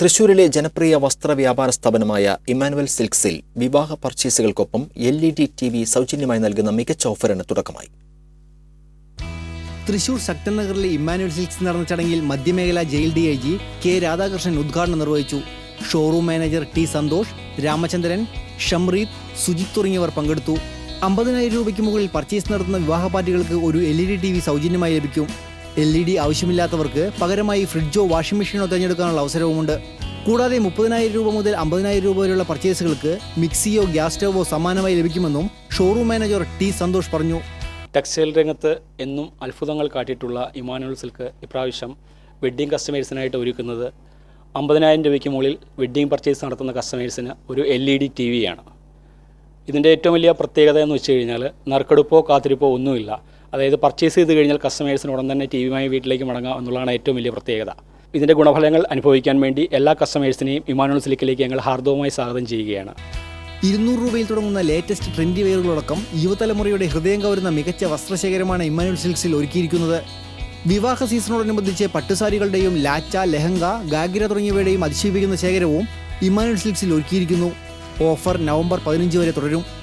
തൃശൂരിലെ ജനപ്രിയ വസ്ത്ര വ്യാപാര സ്ഥാപനമായ ഇമാനുവൽ സിൽക്സിൽ വിവാഹ പർച്ചേസുകൾക്കൊപ്പം L E D T V സൗജന്യമായി നൽകുന്ന മികച്ച ഓഫറിന് തുടക്കമായി. തൃശൂർ ശക്തൻ നഗറിലെ ഇമ്മാനുവൽ സിൽക്സ് നടന്ന ചടങ്ങിൽ മധ്യമേഖല jail D I G K Radhakrishnan ഉദ്ഘാടനം നിർവഹിച്ചു. Showroom manager T Santhosh Ramachandran Shamreeth Sujith തുടങ്ങിയവർ പങ്കെടുത്തു. അമ്പതിനായിരം രൂപയ്ക്ക് മുകളിൽ പർച്ചേസ് നടത്തുന്ന വിവാഹ പാർട്ടികൾക്ക് ഒരു L E D T V സൗജന്യമായി ലഭിക്കും. എൽ ഇ ഡി ആവശ്യമില്ലാത്തവർക്ക് പകരമായി ഫ്രിഡ്ജോ വാഷിംഗ് മെഷീനോ തിരഞ്ഞെടുക്കാനുള്ള അവസരവുമുണ്ട്. കൂടാതെ മുപ്പതിനായിരം രൂപ മുതൽ അമ്പതിനായിരം രൂപ വരെയുള്ള പർച്ചേസുകൾക്ക് മിക്സിയോ ഗ്യാസ് സ്റ്റവോ സമ്മാനമായി ലഭിക്കുമെന്നും ഷോറൂം മാനേജർ ടി സന്തോഷ് പറഞ്ഞു. ടെക്സ്റ്റൈൽ രംഗത്ത് എന്നും അത്ഭുതങ്ങൾ കാട്ടിയിട്ടുള്ള ഇമാനുവൽ സിൽക്ക് ഇപ്രാവശ്യം വെഡ്ഡിംഗ് കസ്റ്റമേഴ്സിനായിട്ട് ഒരുക്കുന്നത് അമ്പതിനായിരം രൂപയ്ക്ക് മുകളിൽ വെഡ്ഡിംഗ് പർച്ചേസ് നടത്തുന്ന കസ്റ്റമേഴ്സിന് ഒരു എൽ ഇ ഡി ടി വിയാണ് ഇതിന്റെ ഏറ്റവും വലിയ പ്രത്യേകത എന്ന് വെച്ച് കഴിഞ്ഞാൽ നറുക്കെടുപ്പോ കാത്തിരിപ്പോ ഒന്നുമില്ല. അതായത് പർച്ചേസ് ചെയ്ത് കഴിഞ്ഞാൽ കസ്റ്റമേഴ്സിന് ഉടൻ തന്നെ ടി വിയുമായി വീട്ടിലേക്ക് മടങ്ങാം എന്നുള്ളതാണ് ഏറ്റവും വലിയ പ്രത്യേകത. ഇതിന്റെ ഗുണഫലങ്ങൾ അനുഭവിക്കാൻ വേണ്ടി എല്ലാ കസ്റ്റമേഴ്സിനെയും ഇമാനുവൽ സിലിക്കിലേക്ക് ഞങ്ങൾ ഹാർദവുമായി സ്വാഗതം ചെയ്യുകയാണ്. ഇരുന്നൂറ് രൂപയിൽ തുടങ്ങുന്ന ലേറ്റസ്റ്റ് ട്രെൻഡി വെയറുകളടക്കം യുവതലമുറയുടെ ഹൃദയം കവരുന്ന മികച്ച വസ്ത്രശേഖരമാണ് ഇമ്മാനുവൽ സിൽക്സിൽ ഒരുക്കിയിരിക്കുന്നത്. വിവാഹ സീസണോടനുബന്ധിച്ച് പട്ടുസാരികളുടെയും ലാച്ച ലെഹങ്ക ഗാഗ്ര തുടങ്ങിയവയുടെയും അതിശയിപ്പിക്കുന്ന ശേഖരവും ഇമ്മാനുവൽ സിൽക്സിൽ ഒരുക്കിയിരിക്കുന്നു. ഓഫർ നവംബർ പതിനഞ്ച് വരെ തുടരും.